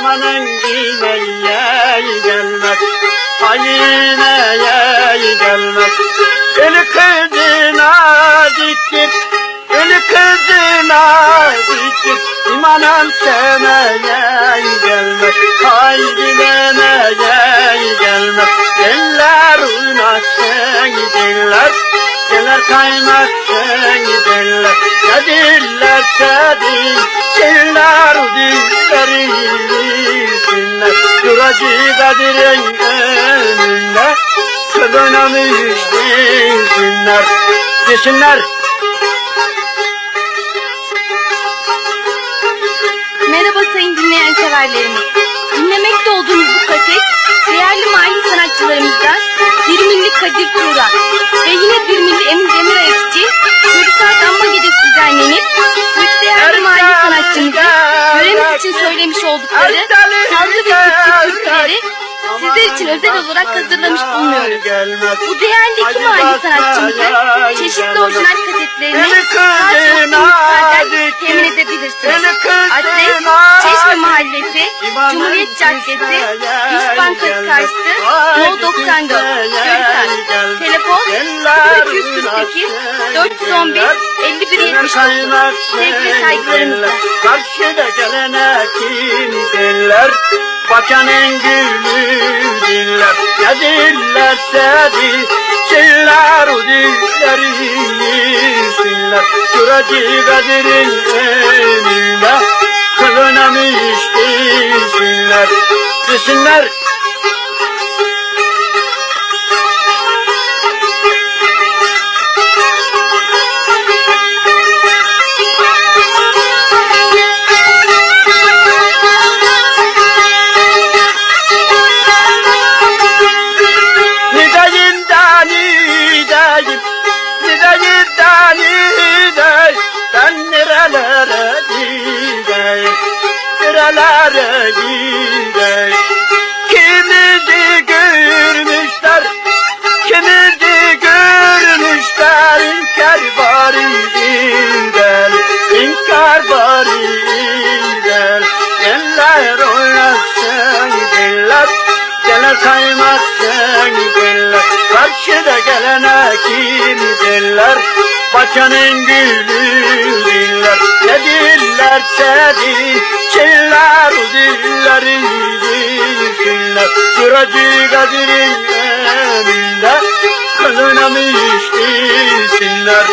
amanın giymeye gelmez Halineye gelmez. Ölü kızına dikip Ölü kızına dikip İmanım seneye gelmez Haydine Haydi demeye gelmez Eller oynasın giderler Gelir kaynaksın giderler. Ne dillerse din Diller dilleri dinler Duracı Kadir'in önünde Kıvınamış desinler Desinler Merhaba sayın dinleyen severlerimiz. Kadir Tuğra ve yine bir milli Emin Demirel için Çocuklar Damma Gecesi düzenlenip üç değerli mahalle sanatçımızın yöremiz için söylemiş oldukları sazlı ve Türkçe türküleri sizler için özel olarak hazırlamış bulunuyoruz. Bu değerli iki mahalle sanatçımızın çeşitli orijinal kasetlerini kartopumuzlardan temin edebilirsiniz. Adres Cumhuriyet Caddesi, İş Bankası karşısı, No 94, Gölkan. Telefon 0248 411 5179. Sevgi ve saygılarımızla. Karşıda gelene kim diller? Bakanın gülü diller. Ne dillerse dil Çiller o dilleri yesinler Şuracı Kadir'in önüne Kılınamış Ben nerelere gideyim Nerelere gideyim gelene kim diller Bakanın gülü diller. Ne dillerse dil Çiller o dilleri diller Duracı Kadir'in önünde Kılınamış desinler